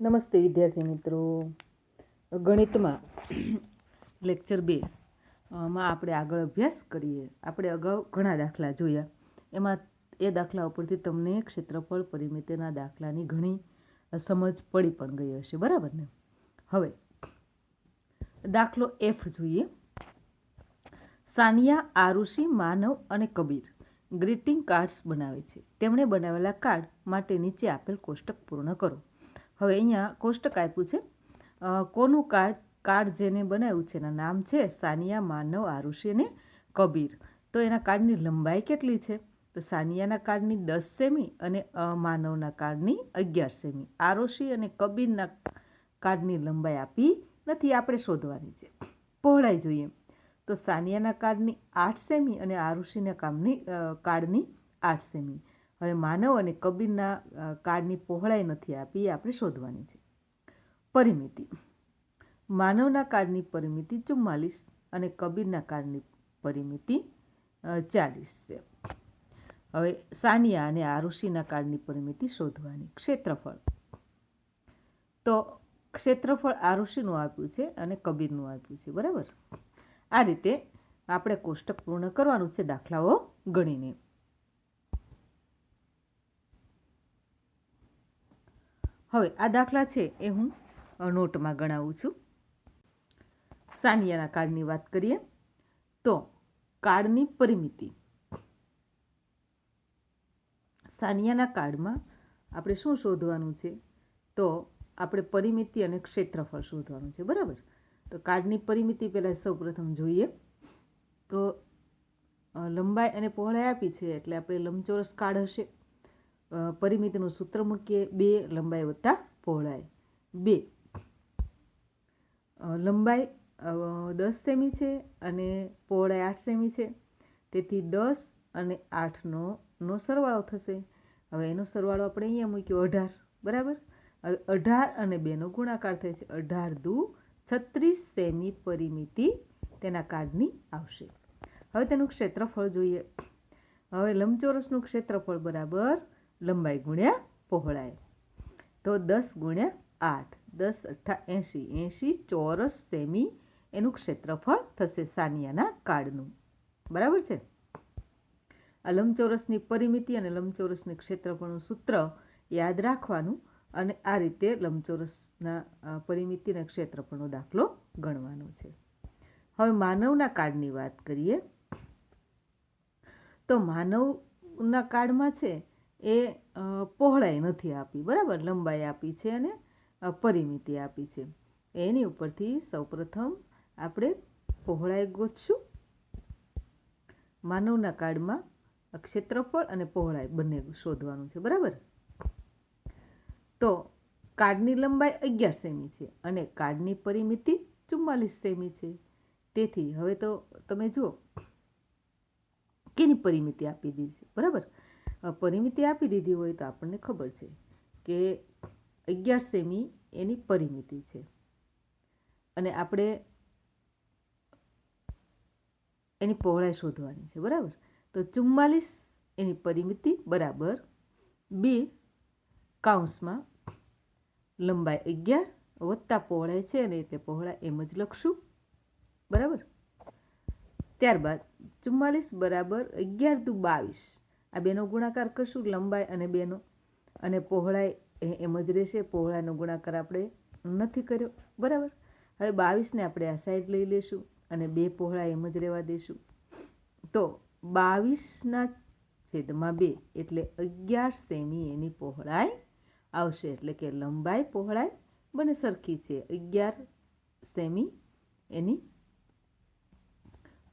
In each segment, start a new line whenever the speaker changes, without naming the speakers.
નમસ્તે વિદ્યાર્થી મિત્રો. ગણિતમાં લેક્ચર બે માં આપણે આગળ અભ્યાસ કરીએ. આપણે અગાઉ ઘણા દાખલા જોયા. એમાં એ દાખલા ઉપરથી તમને ક્ષેત્રફળ પરિમિતિના દાખલાની ઘણી સમજ પડી પણ ગઈ હશે. બરાબર ને? હવે, દાખલો એફ જોઈએ. સાનિયા, આરુષિ, માનવ અને કબીર ગ્રીટિંગ કાર્ડ્સ બનાવે છે. તેમણે બનાવેલા કાર્ડ માટે નીચે આપેલ કોષ્ટક પૂર્ણ કરો. હવે અહીંયા કોષ્ટક આપ્યું છે. કોનું કાર્ડ કાર્ડ જેને બનાવ્યું છે એના નામ છે સાનિયા માનવ આરુષિ અને કબીર. તો એના કાર્ડની લંબાઈ કેટલી છે? તો સાનિયાના કાર્ડની દસ સેમી અને માનવના કાર્ડની અગિયાર સેમી. આરુષિ અને કબીરના કાર્ડની લંબાઈ આપી નથી, આપણે શોધવાની છે. પહોળાઈ જોઈએ. તો સાનિયાના કાર્ડની આઠ સેમી અને આરુષિના કામની કાર્ડની આઠ સેમી. હવે માનવ અને કબીરના કાળની પહોળાઈ નથી આપી, એ આપણે શોધવાની છે. પરિમિતિ. માનવના કાર્ડની પરિમિતિ ચુમ્માલીસ અને કબીરના કાર્ડની પરિમિતિ ચાલીસ છે. હવે સાનિયા અને આરુષિના કાર્ડની પરિમિતિ શોધવાની. ક્ષેત્રફળ. તો ક્ષેત્રફળ આરુષિનું આપ્યું છે અને કબીરનું આપ્યું છે, બરાબર? આ રીતે આપણે કોષ્ટક પૂર્ણ કરવાનું છે દાખલાઓ ગણીને. હવે આ દાખલા છે એ હું નોટમાં ગણાવું છું. સાનિયાના કાર્ડની વાત કરીએ તો કાર્ડની પરિમિતિ. સાનિયાના કાર્ડમાં આપણે શું શોધવાનું છે? તો આપણે પરિમિતિ અને ક્ષેત્રફળ શોધવાનું છે, બરાબર? તો કાર્ડની પરિમિતિ પહેલાં સૌપ્રથમ જોઈએ. તો લંબાઈ અને પહોળાઈ આપી છે એટલે આપણે લંબચોરસ કાર્ડ હશે. પરિમિતિનું સૂત્ર મૂકીએ. બે લંબાઈ વત્તા પહોળાઈ. બે. લંબાઈ દસ સેમી છે અને પહોળાઈ આઠ સેમી છે. તેથી દસ અને આઠનો, નો સરવાળો થશે. હવે એનો સરવાળો આપણે અહીંયા મૂક્યો અઢાર. બરાબર? હવે અઢાર અને બેનો ગુણાકાર થાય છે. અઢાર દુ છત્રીસ સેમી પરિમિતિ તેના કાર્ડની આવશે. હવે તેનું ક્ષેત્રફળ જોઈએ. હવે લંબચોરસનું ક્ષેત્રફળ બરાબર લંબાઈ ગુણ્યા પહોળાઈ. તો દસ ગુણ્યા આઠ. દસ અઠ્ઠા એંશી. એંશી ચોરસ સેમી એનું ક્ષેત્રફળ થશે સાનિયાના કાર્ડનું બરાબર છે? આ લંબચોરસની પરિમિતિ અને લંબચોરસની ક્ષેત્રફળનું સૂત્ર યાદ રાખવાનું અને આ રીતે લંબચોરસના પરિમિતિ અને ક્ષેત્રફળનો દાખલો ગણવાનો છે. હવે માનવના કાર્ડની વાત કરીએ. તો માનવના કાર્ડમાં છે એ પહોળાઈ નથી આપી, બરાબર? લંબાઈ આપી છે અને પરિમિતિ આપી છે. એની ઉપરથી સૌપ્રથમ આપણે પહોળાઈ ગોતશું. માનવના કાર્ડમાં ક્ષેત્રફળ અને પહોળાઈ બંને શોધવાનું છે, બરાબર? તો કાર્ડની લંબાઈ અગિયાર સેમી છે અને કાર્ડની પરિમિતિ ચુમ્માલીસ સેમી છે. તેથી હવે તો તમે જુઓ, કેની પરિમિતિ આપી દીધી છે, બરાબર? પરિમિતિ આપી દીધી હોય તો આપણને ખબર છે કે અગિયાર સેમી એની પરિમિતિ છે. અને આપણે એની પહોળાઈ શોધવાની છે, બરાબર? તો ચુમ્માલીસ એની પરિમિતિ બરાબર બે કાઉન્સમાં લંબાઈ અગિયાર વત્તા પહોળાઈ છે અને એટલે પહોળાઈ એમ જ લખશું, બરાબર? ત્યારબાદ ચુમ્માલીસ બરાબર અગિયાર દુ બાવીસ આ બેનો ગુણાકાર કરશું, લંબાઈ અને બેનો. અને પહોળાઈ એમ જ રહેશે. પહોળાઈનો ગુણાકાર આપણે નથી કર્યો. બરાબર? હવે બાવીસને આપણે આ સાઈડ લઈ લેશું અને બે પહોળાઈ એમ જ રહેવા દઈશું તો બાવીસના છેદમાં બે એટલે અગિયાર સેમી એની પહોળાઈ આવશે. એટલે કે લંબાઈ, પહોળાઈ બંને સરખી છે. અગિયાર સેમી એની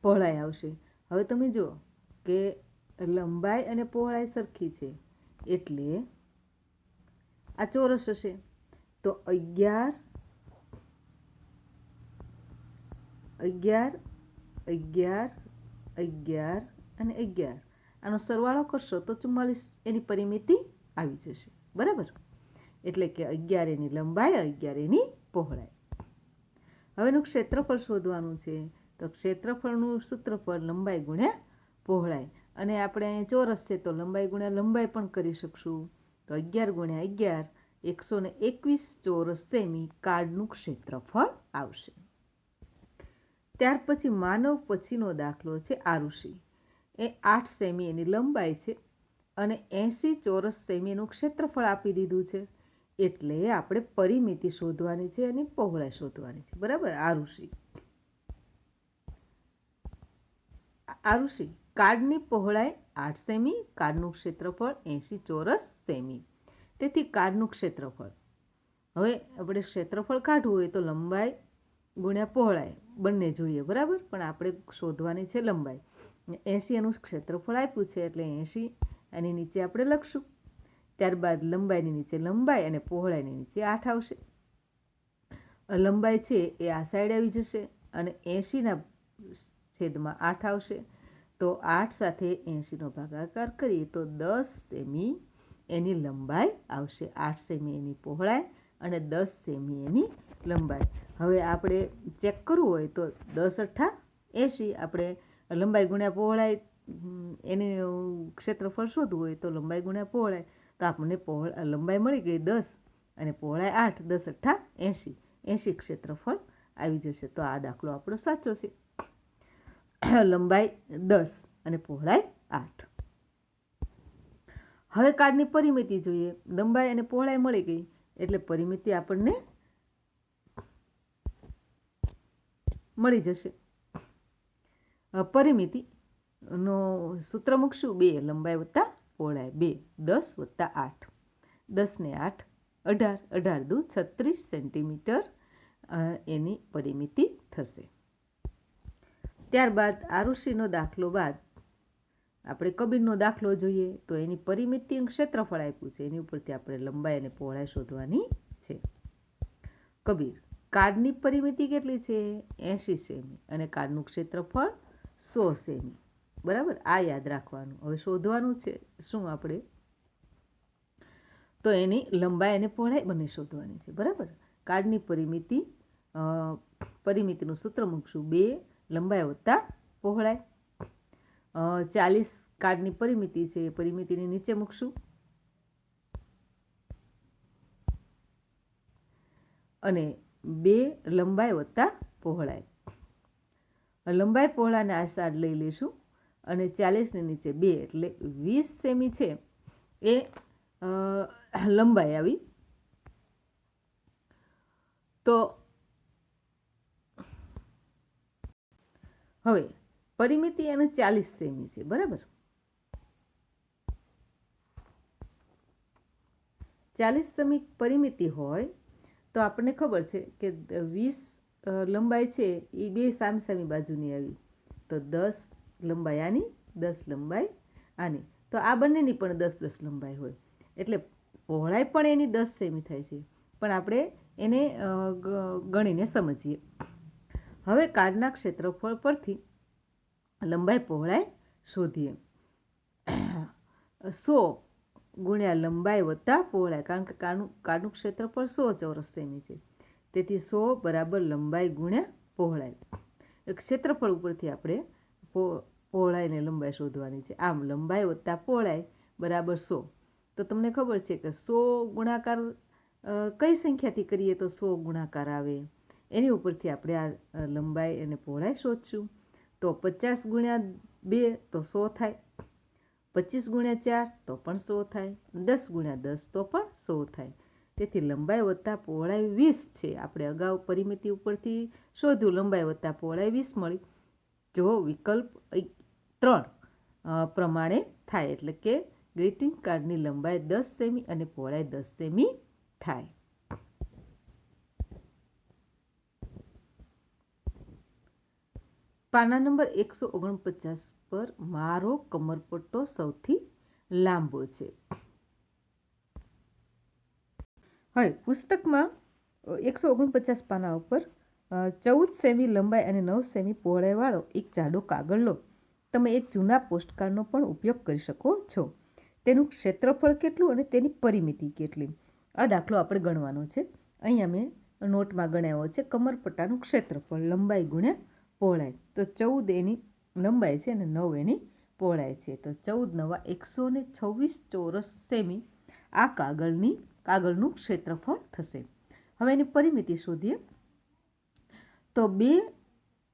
પહોળાઈ આવશે. હવે તમે જુઓ કે લંબાઈ અને પહોળાઈ સરખી છે. એટલે આ ચોરસ હશે. તો અગિયાર અગિયાર અગિયાર અગિયાર અને અગિયાર. આનો સરવાળો કરશો તો ચુમ્માલીસ એની પરિમિતિ આવી જશે. બરાબર? એટલે કે અગિયાર એની લંબાઈ, અગિયાર એની પહોળાઈ. હવેનું ક્ષેત્રફળ શોધવાનું છે. તો ક્ષેત્રફળનું સૂત્રફળ લંબાઈ ગુણ્યા પહોળાઈ. અને આપણે અહીંયા ચોરસ છે તો લંબાઈ ગુણ્યા લંબાઈ પણ કરી શકશું. તો અગિયાર ગુણ્યા અગિયાર, એકસો ને એકવીસ ચોરસ સેમી કાર્ડનું ક્ષેત્રફળ આવશે. ત્યાર પછી માનવ પછીનો દાખલો છે આરુષિ. એ આઠ સેમી એની લંબાઈ છે અને એંસી ચોરસ સેમીનું ક્ષેત્રફળ આપી દીધું છે. એટલે આપણે પરિમિતિ શોધવાની છે અને પહોળાઈ શોધવાની છે. બરાબર? આરુષિ. આરુષિ કાર્ડની પહોળાઈ આઠ સેમી, કાર્ડનું ક્ષેત્રફળ એંશી ચોરસ સેમી. તેથી કાર્ડનું ક્ષેત્રફળ. હવે આપણે ક્ષેત્રફળ કાઢવું હોય તો લંબાઈ ગુણ્યા પહોળાઈ, બંને જોઈએ, બરાબર? પણ આપણે શોધવાની છે લંબાઈ. એંશી એનું ક્ષેત્રફળ આપ્યું છે એટલે એંશી એની નીચે આપણે લખશું. ત્યારબાદ લંબાઈની નીચે લંબાઈ અને પહોળાઈની નીચે આઠ આવશે. લંબાઈ છે એ આ સાઈડ આવી જશે અને એંશીના છેદમાં આઠ આવશે. તો આઠ સાથે એંશીનો ભાગાકાર કરીએ તો દસ સેમી એની લંબાઈ આવશે. આઠ સેમી એની પહોળાઈ અને દસ સેમી એની લંબાઈ. હવે આપણે ચેક કરવું હોય તો દસ અઠ્ઠા એંશી. આપણે લંબાઈ ગુણ્યા પહોળાઈ એને ક્ષેત્રફળ શોધવું હોય તો લંબાઈ ગુણ્યા પહોળાઈ. તો આપણને પહોળ લંબાઈ મળી ગઈ દસ અને પહોળાઈ આઠ. દસ અઠ્ઠા એંશી. એંશી ક્ષેત્રફળ આવી જશે. તો આ દાખલો આપણો સાચો છે. લંબાઈ દસ અને પહોળાઈ આઠ. હવે કાર્ડની પરિમિતિ જોઈએ. લંબાઈ અને પહોળાઈ મળી ગઈ એટલે પરિમિતિ આપણને મળી જશે. પરિમિતિ નો સૂત્ર મૂકશું. બે, લંબાઈ વત્તા પહોળાઈ. બે, દસ વત્તા આઠ. દસને આઠ, અઢાર. અઢાર દુ છત્રીસ સેન્ટીમીટર એની પરિમિતિ થશે. ત્યારબાદ આરુષિનો દાખલો બાદ. આપણે કબીરનો દાખલો જોઈએ તો એની પરિમિતિ ક્ષેત્રફળ આપ્યું છે. એની ઉપરથી આપણે લંબાઈ અને પહોળાઈ શોધવાની છે. કબીર કાર્ડની પરિમિતિ કેટલી છે? એંશી સેમી અને કાર્ડનું ક્ષેત્રફળ સો સેમી. બરાબર? આ યાદ રાખવાનું. હવે શોધવાનું છે શું આપણે? તો એની લંબાઈ અને પહોળાઈ બંને શોધવાની છે. બરાબર? કાર્ડની પરિમિતિ પરિમિતિનું સૂત્ર મૂકશું બે લંબાઈ વત્તા પહોળાઈ ચાલીસ કાર્ડની પરિમિતિ છે, એ પરિમિતિની નીચે મૂકશું. અને બે લંબાઈ વત્તા પહોળાઈ લંબાઈ પહોળાને આ સાડ લઈ લઈશું અને ચાલીસની નીચે બે એટલે વીસ સેમી છે, એ લંબાઈ આવી. તો હવે, પરિમિતિ એને ચાલીસ સેમી છે, બરાબર? ચાલીસ સેમી પરિમિતિ હોય, તો આપણને ખબર છે કે વીસ લંબાઈ છે એ બે સામસામી બાજુની આવી. તો દસ લંબાઈ આની, દસ લંબાઈ આની. તો આ બંનેની પણ દસ દસ લંબાઈ હોય. એટલે પહોળાઈ પણ એની દસ સેમી થાય છે. પણ આપણે એને ગણીને સમજીએ. હવે કાર્ડના ક્ષેત્રફળ પરથી લંબાઈ પહોળાઈ શોધીએ. સો ગુણ્યા લંબાઈ વત્તા પહોળાઈ, કારણ કે કાર્ડનું કાર્ડનું ક્ષેત્રફળ સો ચોરસ સેમી છે. તેથી સો બરાબર લંબાઈ ગુણ્યા પહોળાઈ. ક્ષેત્રફળ ઉપરથી આપણે પહોળાઈને લંબાઈ શોધવાની છે. આમ લંબાઈ વત્તા પહોળાઈ બરાબર સો. તો તમને ખબર છે કે સો ગુણાકાર કઈ સંખ્યાથી કરીએ તો સો ગુણાકાર આવે? એની ઉપરથી આપણે આ લંબાઈ અને પહોળાઈ શોધશું. તો પચાસ ગુણ્યા બે તો સો થાય. પચીસ ગુણ્યા ચાર તો પણ સો થાય. દસ ગુણ્યા દસ તો પણ સો થાય. તેથી લંબાઈ વત્તા પહોળાઈ વીસ છે. આપણે અગાઉ પરિમિતિ ઉપરથી શોધ્યું, લંબાઈ વત્તા પહોળાઈ વીસ મળી. જો વિકલ્પ ત્રણ પ્રમાણે થાય. એટલે કે ગ્રીટિંગ કાર્ડની લંબાઈ દસ સેમી અને પહોળાઈ દસ સેમી થાય. પાના નંબર એકસો ઓગણપચાસ પર મારો કમરપટ્ટો સૌથી લાંબો છે. હવે, પુસ્તકમાં એકસો ઓગણપચાસ પાના ઉપર ચૌદ સેમી લંબાઈ અને નવ સેમી પહોળાઈવાળો એક જાડો કાગળ લો. તમે એક જૂના પોસ્ટકાર્ડનો પણ ઉપયોગ કરી શકો છો. તેનું ક્ષેત્રફળ કેટલું અને તેની પરિમિતિ કેટલી? આ દાખલો આપણે ગણવાનો છે. અહીંયા મેં નોટમાં ગણાવ્યો છે. કમરપટ્ટાનું ક્ષેત્રફળ લંબાઈ ગુણ્યા પહોળાઈ તો ચૌદ એની લંબાઈ છે અને નવ એની પહોળાઈ છે. તો ચૌદ નવા એકસો ને છવ્વીસ ચોરસ સેમી આ કાગળની, કાગળનું ક્ષેત્રફળ થશે. હવે એની પરિમિતિ શોધીએ. તો બે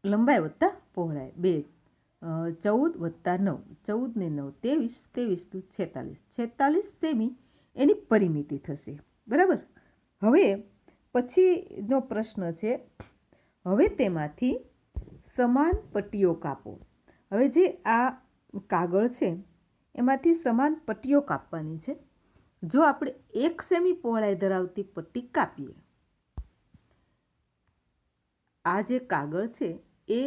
લંબાઈ વત્તા પહોળાઈ. બે ચૌદ વત્તા નવ. ચૌદ ને નવ, ત્રેવીસ ત્રેવીસ ટુ છેતાલીસ. છેતાલીસ સેમી એની પરિમિતિ થશે. બરાબર? હવે પછીનો પ્રશ્ન છે, હવે તેમાંથી સમાન પટ્ટીઓ કાપો. હવે જે આ કાગળ છે, એમાંથી સમાન પટ્ટીઓ કાપવાની છે. જો આપણે એક સેમી પહોળાઈ ધરાવતી પટ્ટી કાપીએ, આ જે કાગળ છે, એ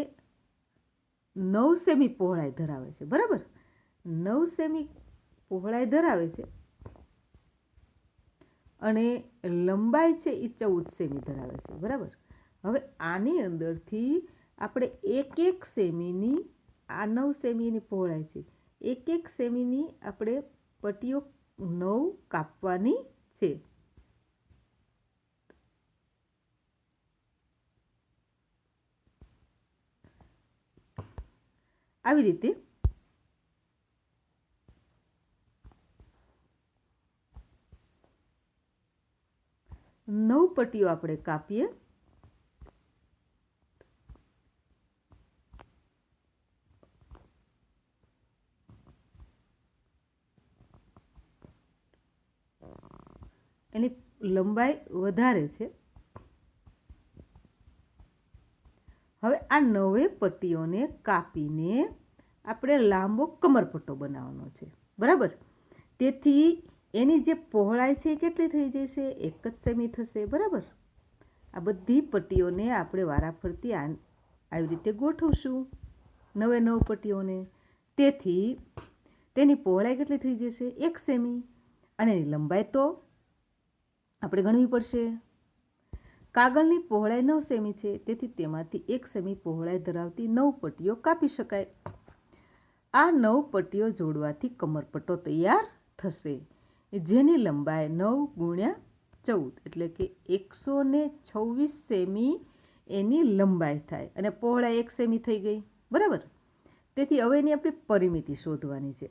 નવ સેમી પહોળાઈ ધરાવે છે, બરાબર? નવ સેમી પહોળાઈ ધરાવે છે અને લંબાઈ છે એ ચૌદ સેમી ધરાવે છે, બરાબર? હવે આની અંદરથી આપણે એક એક સેમીની, આ નવ સેમીની પહોળાઈ છે. એક એક સેમીની આપણે પટ્ટીઓ નવ કાપવાની છે. આવી રીતે નવ પટ્ટીઓ આપણે કાપીએ એની લંબાઈ વધારે છે. હવે આ નવે પટ્ટીઓને કાપીને આપણે લાંબો કમરપટ્ટો બનાવવાનો છે. બરાબર? તેથી એની જે પહોળાઈ છે એ કેટલી થઈ જશે? એક જ સેમી થશે. બરાબર? આ બધી પટ્ટીઓને આપણે વારાફરતી આવી રીતે ગોઠવશું નવે નવ પટ્ટીઓને. તેથી તેની પહોળાઈ કેટલી થઈ જશે? એક સેમી. અને એની લંબાઈ તો આપણે ગણવી પડશે. કાગળની પહોળાઈ નવ સેમી છે, તેથી તેમાંથી એક સેમી પહોળાઈ ધરાવતી નવ પટ્ટીઓ કાપી શકાય. આ નવ પટ્ટીઓ જોડવાથી કમરપટ્ટો તૈયાર થશે, જેની લંબાઈ નવ ગુણ્યા ચૌદ, એટલે કે એકસો ને છવ્વીસ સેમી એની લંબાઈ થાય, અને પહોળાઈ એક સેમી થઈ ગઈ, બરાબર? તેથી હવે એની આપણી પરિમિતિ શોધવાની છે.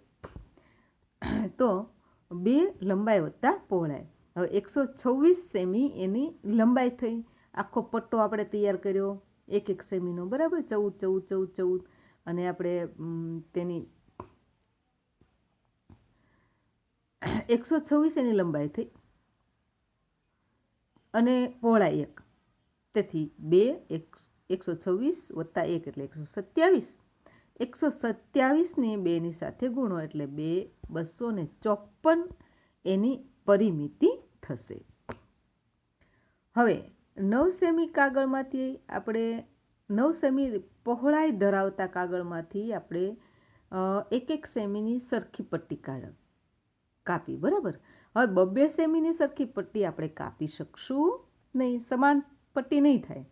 તો બે લંબાઈ વત્તા પહોળાઈ. હવે એકસો છવ્વીસ સેમી એની લંબાઈ થઈ. આખો પટ્ટો આપણે તૈયાર કર્યો. એક એક સેમીનો, બરાબર? ચૌદ ચૌદ ચૌદ ચૌદ. અને આપણે તેની એકસો છવ્વીસ એની લંબાઈ થઈ. અને પહોળાઈ એક. તેથી બે, એક, એકસો છવ્વીસ વત્તા એક એટલે એકસો સત્યાવીસ. એકસો સત્યાવીસને બેની સાથે ગુણો એટલે બે, બસો ને ચોપન એની પરિમિતિ થશે. હવે, નવ સેમી કાગળમાંથી આપણે, નવ સેમી પહોળાઈ ધરાવતા કાગળમાંથી આપણે એક એક સેમીની સરખી પટ્ટી કાઢ, કાપી, બરાબર? હવે, બબ્બે સેમીની સરખી પટ્ટી આપણે કાપી શકશું નહીં, સમાન પટ્ટી નહીં થાય.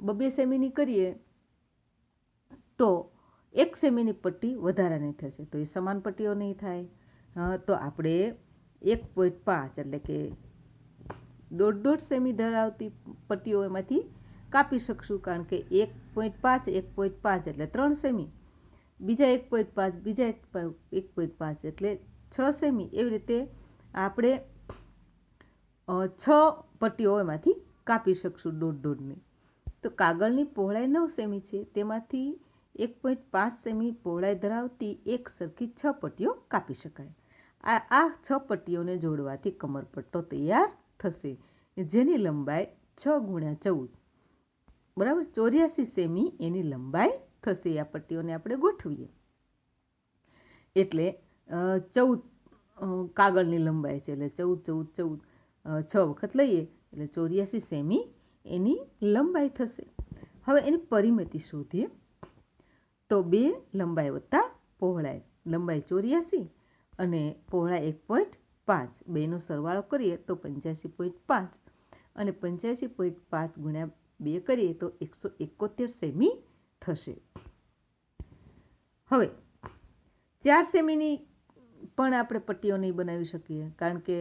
બબ્બે સેમીની કરીએ તો એક સેમીની પટ્ટી વધારાની થશે. તો એ સમાન પટ્ટીઓ નહીં થાય. તો આપણે એક પોઈન્ટ પાંચ એટલે કે દોઢ દોઢ સેમી ધરાવતી પટ્ટીઓ એમાંથી કાપી શકશું કારણ કે એક પોઈન્ટ પાંચ, એક પોઈન્ટ પાંચ એટલે ત્રણ સેમી. બીજા એક પોઈન્ટ પાંચ, બીજા એક એક પોઈન્ટ પાંચ એટલે છ સેમી. એવી રીતે આપણે છ પટ્ટીઓ એમાંથી કાપી શકશું દોઢ દોઢની. તો કાગળની પહોળાઈ નવ સેમી છે. તેમાંથી એક પોઈન્ટ પાંચ સેમી પહોળાઈ ધરાવતી એક સરખી છ પટ્ટીઓ કાપી શકાય. આ આ છ પટ્ટીઓને જોડવાથી કમરપટ્ટો તૈયાર થશે, જેની લંબાઈ છ ગુણ્યા ચૌદ. બરાબર? ચોર્યાસી સેમી એની લંબાઈ થશે. આ પટ્ટીઓને આપણે ગોઠવીએ. એટલે ચૌદ કાગળની લંબાઈ છે. એટલે ચૌદ ચૌદ ચૌદ છ વખત લઈએ. એટલે ચોર્યાસી સેમી એની લંબાઈ થશે. હવે એની પરિમિતિ શોધીએ. તો બે લંબાઈ વત્તા પહોળાઈ. લંબાઈ ચોર્યાસી અને પહોળા એક પોઈન્ટ પાંચ. બેનો સરવાળો કરીએ તો પંચ્યાસી પોઈન્ટ પાંચ. અને પંચ્યાસી પોઈન્ટ પાંચ ગુણ્યા બે કરીએ તો એકસો એકોતેર સેમી થશે. હવે, ચાર સેમીની પણ આપણે પટ્ટીઓ નહીં બનાવી શકીએ. કારણ કે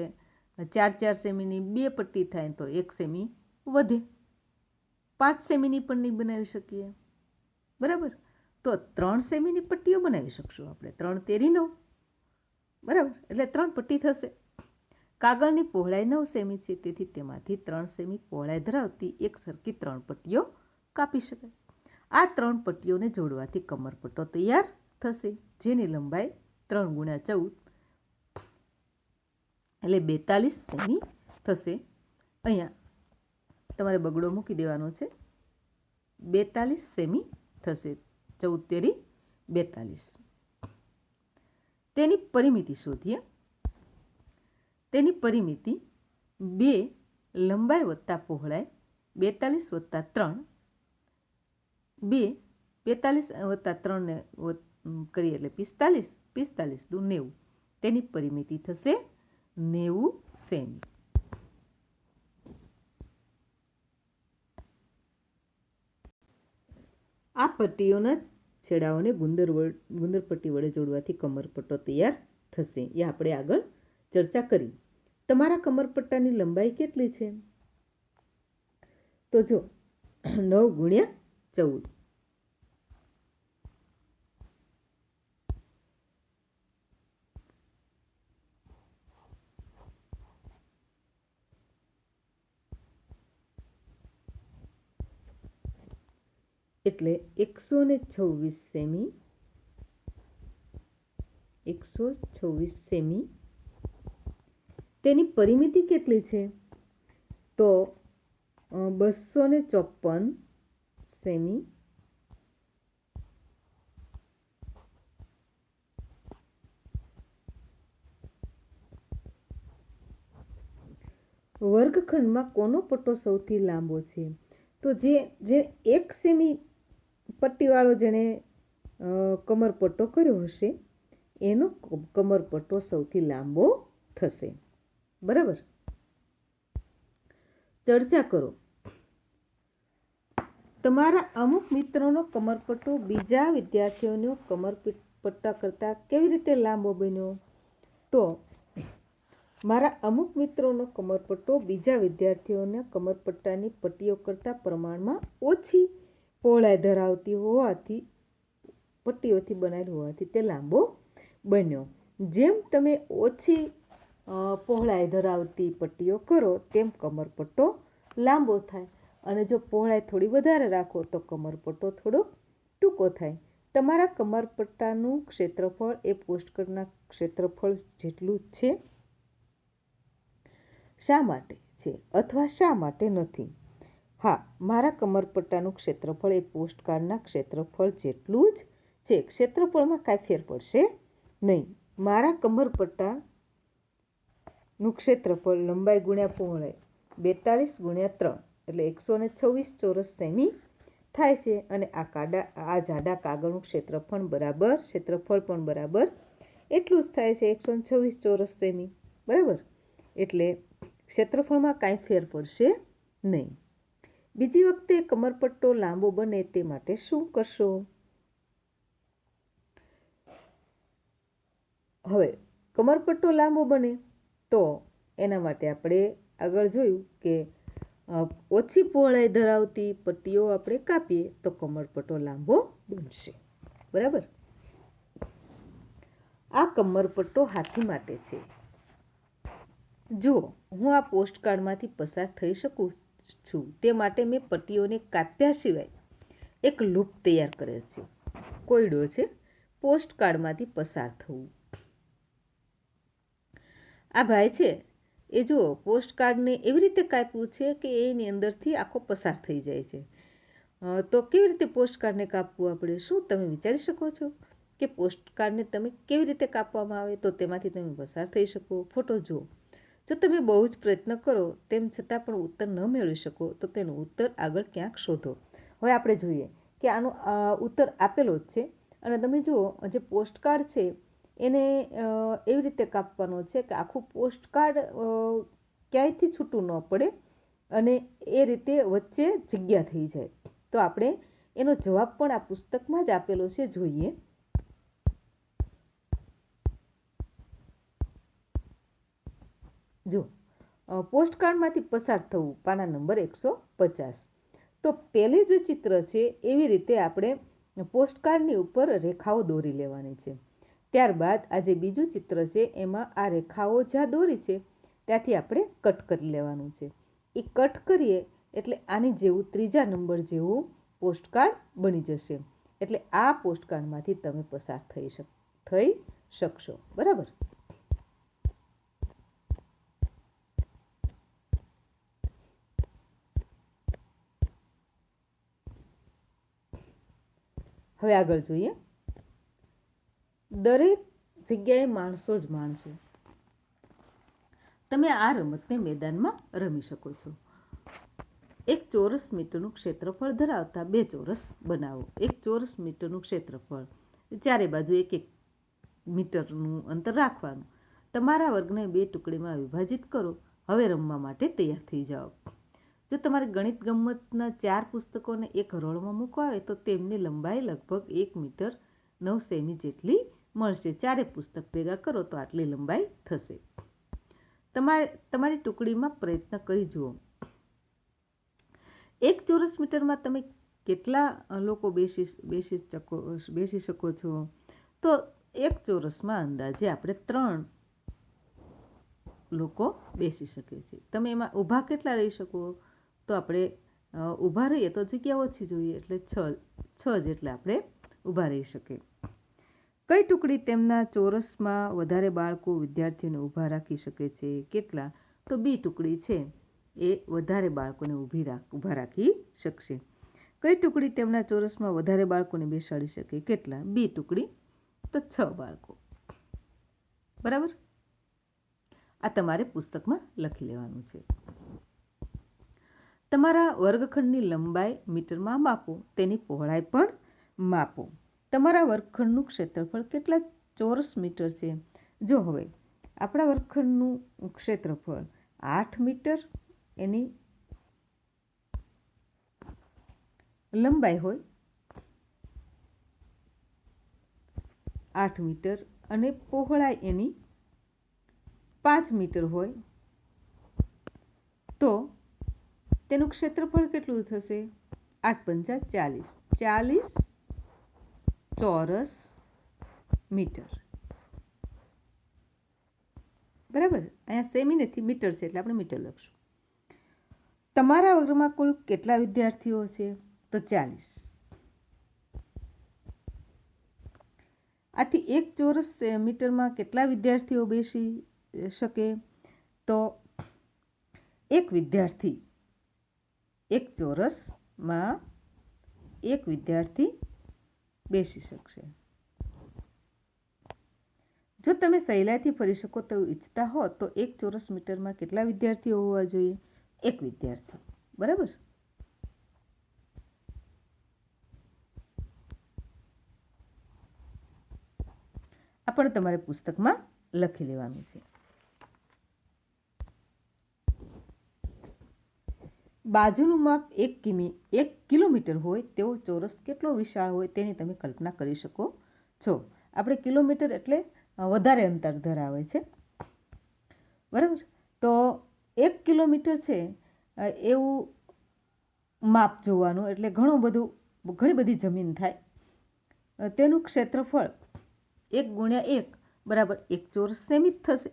ચાર ચાર સેમીની બે પટ્ટી થાય તો એક સેમી વધે. પાંચ સેમીની પણ નહીં બનાવી શકીએ. બરાબર? તો ત્રણ સેમીની પટ્ટીઓ બનાવી શકશું આપણે. ત્રણ તેરી નવ બરાબર? એટલે ત્રણ પટ્ટી થશે. કાગળની પહોળાઈ નવ સેમી છે, તેથી તેમાંથી ત્રણ સેમી પહોળાઈ ધરાવતી એક સરખી ત્રણ પટ્ટીઓ કાપી શકાય. આ ત્રણ પટ્ટીઓને જોડવાથી કમરપટ્ટો તૈયાર થશે, જેની લંબાઈ ત્રણ ગુણ્યા ચૌદ એટલે બેતાલીસ સેમી થશે. અહીંયા તમારે બગડો મૂકી દેવાનો છે. બેતાલીસ સેમી થશે. ચૌદ તેરી બેતાલીસ. તેની પરિમિતિ શોધીએ. તેની પરિમિતિ બે લંબાઈ વત્તા પહોળાઈ બેતાલીસ વત્તા ત્રણ. બે બેતાલીસ વત્તા ત્રણને કરીએ એટલે પિસ્તાલીસ પિસ્તાલીસ દુ નેવું. તેની પરિમિતિ થશે નેવું સેમી. આ પટ્ટીઓના છેડાઓને ગુંદર ગુંદર પટ્ટી વડે જોડવાથી કમરપટ્ટો તૈયાર થશે. એ આપણે આગળ ચર્ચા કરી. તમારા કમરપટ્ટાની લંબાઈ કેટલી છે? તો જો, નવ ગુણ્યા ચૌદ. એટલે એકસો ને છવ્વીસ સેમી, એકસો છવ્વીસ સેમી. તેની પરિમિતિ કેટલી છે? તો બસો ને ચોપન સેમી. વર્ગખંડમાં કોનો પટ્ટો સૌથી લાંબો છે? તો જે જે એક સેમી પટ્ટીવાળો જેણે કમરપટ્ટો કર્યો હશે, એનો કમરપટ્ટો સૌથી લાંબો થશે. બરાબર? ચર્ચા કરો. તમારા અમુક મિત્રોનો કમરપટ્ટો બીજા વિદ્યાર્થીઓનો કમરપટ્ટા કરતાં કેવી રીતે લાંબો બન્યો? તો, મારા અમુક મિત્રોનો કમરપટ્ટો બીજા વિદ્યાર્થીઓના કમરપટ્ટાની પટ્ટીઓ કરતાં પ્રમાણમાં ઓછી પહોળાઈ ધરાવતી હોવાથી, પટ્ટીઓથી બનાવેલ હોવાથી તે લાંબો બન્યો. જેમ તમે ઓછી પહોળાઈ ધરાવતી પટ્ટીઓ કરો, તેમ કમરપટ્ટો લાંબો થાય. અને જો પહોળાઈ થોડી વધારે રાખો, તો કમરપટ્ટો થોડો ટૂંકો થાય. તમારા કમરપટ્ટાનું ક્ષેત્રફળ એ પોસ્ટકાર્ડના ક્ષેત્રફળ જેટલું જ છે. શા માટે છે? અથવા શા માટે નથી? હા, મારા કમરપટ્ટાનું ક્ષેત્રફળ એ પોસ્ટકાર્ડના ક્ષેત્રફળ જેટલું જ છે. ક્ષેત્રફળમાં કાંઈ ફેર પડશે નહીં. મારા કમરપટ્ટાનું ક્ષેત્રફળ લંબાઈ ગુણ્યા પહોળાઈ બેતાળીસ ગુણ્યા ત્રણ એટલે એકસો ને છવ્વીસ ચોરસ સેમી થાય છે. અને આ કાડા, આ જાડા કાગળનું ક્ષેત્રફળ બરાબર, ક્ષેત્રફળ પણ બરાબર એટલું જ થાય છે. એકસો છવ્વીસ ચોરસ સેમી. બરાબર? એટલે ક્ષેત્રફળમાં કાંઈ ફેર પડશે નહીં. બીજી વખતે કમરપટ્ટો લાંબો બને તે માટે શું કરશો? હવે, કમરપટ્ટો લાંબો બને તો એના માટે આપણે આગળ જોયું કે ઓછી પહોળાઈ ધરાવતી પટ્ટીઓ આપણે કાપીએ તો કમરપટ્ટો લાંબો બનશે. બરાબર? આ કમરપટ્ટો હાથી માટે છે. જો હું આ પોસ્ટકાર્ડમાંથી પસાર થઈ શકું છું. તે માટે મેં પટ્ટીઓને કાપ્યા સિવાય એક લૂપ તૈયાર કરેલ છે. કોયડો છે. પોસ્ટ કાર્ડમાંથી પસાર થવું. આ ભાઈ છે. એ જુઓ પોસ્ટકાર્ડને એવી રીતે કાપ્યું છે કે એની અંદરથી આખો પસાર થઈ જાય છે. તો કેવી રીતે પોસ્ટકાર્ડને કાપવું આપણે? શું તમે વિચારી શકો છો કે પોસ્ટ કાર્ડને તમે કેવી રીતે કાપવામાં આવે? તો તેમાંથી તમે પસાર થઈ શકો. ફોટો જુઓ. જો તમે બહુ જ પ્રયત્ન કરો, તેમ છતાં પણ ઉત્તર ન મેળવી શકો, તો તેનો ઉત્તર આગળ ક્યાંક શોધો. હવે આપણે જોઈએ કે આનો ઉત્તર આપેલો જ છે. અને તમે જુઓ, જે પોસ્ટકાર્ડ છે, એને એવી રીતે કાપવાનો છે કે આખું પોસ્ટકાર્ડ ક્યાંયથી છૂટું ન પડે અને એ રીતે વચ્ચે જગ્યા થઈ જાય. તો આપણે એનો જવાબ પણ આ પુસ્તકમાં જ આપેલો છે, જોઈએ. જો પોસ્ટકાર્ડમાંથી પસાર થવું પાના નંબર એકસો પચાસ. તો પહેલી જે ચિત્ર છે, એવી રીતે આપણે પોસ્ટકાર્ડની ઉપર રેખાઓ દોરી લેવાની છે. ત્યારબાદ આ જે બીજું ચિત્ર છે, એમાં આ રેખાઓ જ્યાં દોરી છે, ત્યાંથી આપણે કટ કરી લેવાનું છે. એ કટ કરીએ એટલે આની જેવું ત્રીજા નંબર જેવું પોસ્ટકાર્ડ બની જશે. એટલે આ પોસ્ટકાર્ડમાંથી તમે પસાર થઈ શક, થઈ શકશો. બરાબર? હવે આગળ જોઈએ. દરેક જગ્યાએ માણસો જ માણસો. તમે આ રમતને મેદાનમાં રમી શકો છો. એક ચોરસ મીટરનું ક્ષેત્રફળ ધરાવતા બે ચોરસ બનાવો. એક ચોરસ મીટરનું ક્ષેત્રફળ. ચારે બાજુ એક એક મીટરનું અંતર રાખવાનું. તમારા વર્ગને બે ટુકડીમાં વિભાજિત કરો. હવે રમવા માટે તૈયાર થઈ જાઓ. જો તમારે ગણિત ગમતના ચાર પુસ્તકોને એક હરોળમાં મૂકવા આવે તો તેમની લંબાઈ લગભગ એક મીટર નવ સેમી જેટલી મળશે. ચારે પુસ્તક ભેગા કરો તો આટલી લંબાઈ થશે. તમારે, તમારી ટુકડીમાં પ્રયત્ન કરી જુઓ. એક ચોરસ મીટરમાં તમે કેટલા લોકો બેસી બેસી શકો બેસી શકો છો? તો એક ચોરસમાં અંદાજે આપણે ત્રણ લોકો બેસી શકે છે તમે એમાં ઊભા કેટલા રહી શકો? તો આપણે ઊભા રહીએ તો જગ્યા ઓછી જોઈએ એટલે છ છ જેટલા આપણે ઊભા રહી શકીએ. કઈ ટુકડી તેમના ચોરસમાં વધારે બાળકો વિદ્યાર્થીઓને ઊભા રાખી શકે છે, કેટલા? તો બી ટુકડી છે, એ વધારે બાળકોને ઊભી રાખ, ઊભા રાખી શકશે. કઈ ટુકડી તેમના ચોરસમાં વધારે બાળકોને બેસાડી શકે, કેટલા? બી ટુકડી, તો છ બાળકો. બરાબર? આ તમારે પુસ્તકમાં લખી લેવાનું છે. તમારા વર્ગખંડની લંબાઈ મીટરમાં માપો, તેની પહોળાઈ પણ માપો. તમારા વર્ગખંડનું ક્ષેત્રફળ કેટલા ચોરસ મીટર છે? જો હવે, આપણા વર્ગખંડનું ક્ષેત્રફળ આઠ મીટર, એની લંબાઈ હોય આઠ મીટર અને પહોળાઈ એની પાંચ મીટર હોય, તો તેનું ક્ષેત્રફળ કેટલું થશે? આઠ પંચા ચાલીસ. ચાલીસ ચોરસ મીટર. બરાબર? અહીંયા સેમી નથી મીટર છે એટલે આપણે મીટર લખશું. તમારા વર્ગમાં કુલ કેટલા વિદ્યાર્થીઓ છે? તો ચાલીસ. આથી એક ચોરસ મીટરમાં કેટલા વિદ્યાર્થીઓ બેસી શકે? તો એક વિદ્યાર્થી એક ચોરસમાં એક વિદ્યાર્થી બેસી શકશે. જો તમે સહેલાઈથી ફરી શકો તેવું ઈચ્છતા હો, તો એક ચોરસ મીટરમાં કેટલા વિદ્યાર્થીઓ હોવા જોઈએ? એક વિદ્યાર્થી. બરાબર? આ પણ તમારે પુસ્તકમાં લખી લેવાનું છે. બાજુનું માપ એક કિમી, એક કિલોમીટર હોય તેવો ચોરસ કેટલો વિશાળ હોય તેની તમે કલ્પના કરી શકો છો. આપણે કિલોમીટર એટલે વધારે અંતર ધરાવે છે. બરાબર? તો એક કિલોમીટર છે એવું માપ જોવાનું, એટલે ઘણું બધું, ઘણી બધી જમીન થાય. તેનું ક્ષેત્રફળ એક ગુણ્યા એક બરાબર એક ચોરસ સેમી થશે.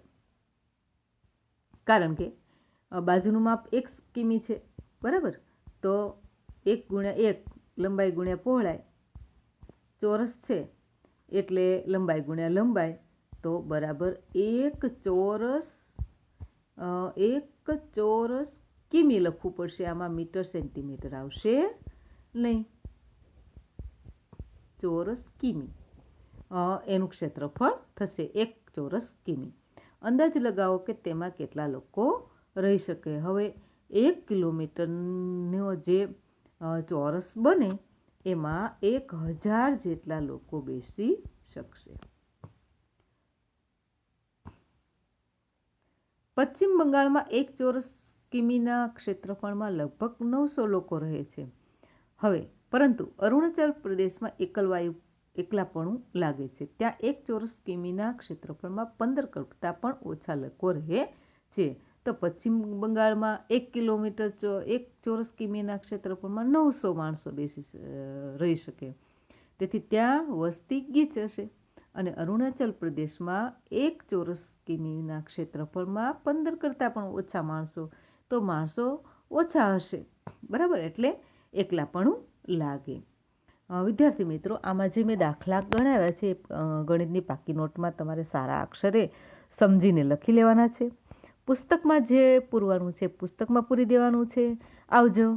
કારણ કે બાજુનું માપ એક કિમી છે. બરાબર? તો એક ગુણ્યા એક લંબાઈ ગુણ્યા પહોળાઈ ચોરસ છે. એટલે લંબાઈ ગુણ્યા લંબાઈ તો બરાબર એક ચોરસ એક ચોરસ કિમી લખવું પડશે. આમાં મીટર સેન્ટીમીટર આવશે નહીં. ચોરસ કિમી. એનું ક્ષેત્રફળ થશે એક ચોરસ કિમી. અંદાજ લગાવો કે તેમાં કેટલા લોકો રહી શકે. હવે એક કિલોમીટરનો જે ચોરસ બને, એમાં એક હજાર જેટલા લોકો બેસી શકશે. પશ્ચિમ બંગાળમાં એક ચોરસ કિમીના ક્ષેત્રફળમાં લગભગ નવસો લોકો રહે છે. હવે, પરંતુ અરુણાચલ પ્રદેશમાં એકલવાયુ એકલાપણું લાગે છે. ત્યાં એક ચોરસ કિમીના ક્ષેત્રફળમાં પંદર કરતાં પણ ઓછા લોકો રહે છે. તો પશ્ચિમ બંગાળમાં એક કિલોમીટર એક ચોરસ કિમીના ક્ષેત્રફળમાં નવસો માણસો બેસી રહી શકે. તેથી ત્યાં વસ્તી ગીચ હશે અને અરુણાચલ પ્રદેશમાં એક ચોરસ કિમીના ક્ષેત્રફળમાં પંદર કરતાં પણ ઓછા માણસો, તો માણસો ઓછા હશે. બરાબર? એટલે એકલાપણું લાગે. વિદ્યાર્થી મિત્રો, આમાં જે મેં દાખલા ગણાવ્યા છે ગણિતની પાકી નોટમાં તમારે સારા અક્ષરે સમજીને લખી લેવાના છે. પુસ્તકમાં જે પૂરવાનું છે પુસ્તકમાં પૂરી દેવાનું છે આવજો.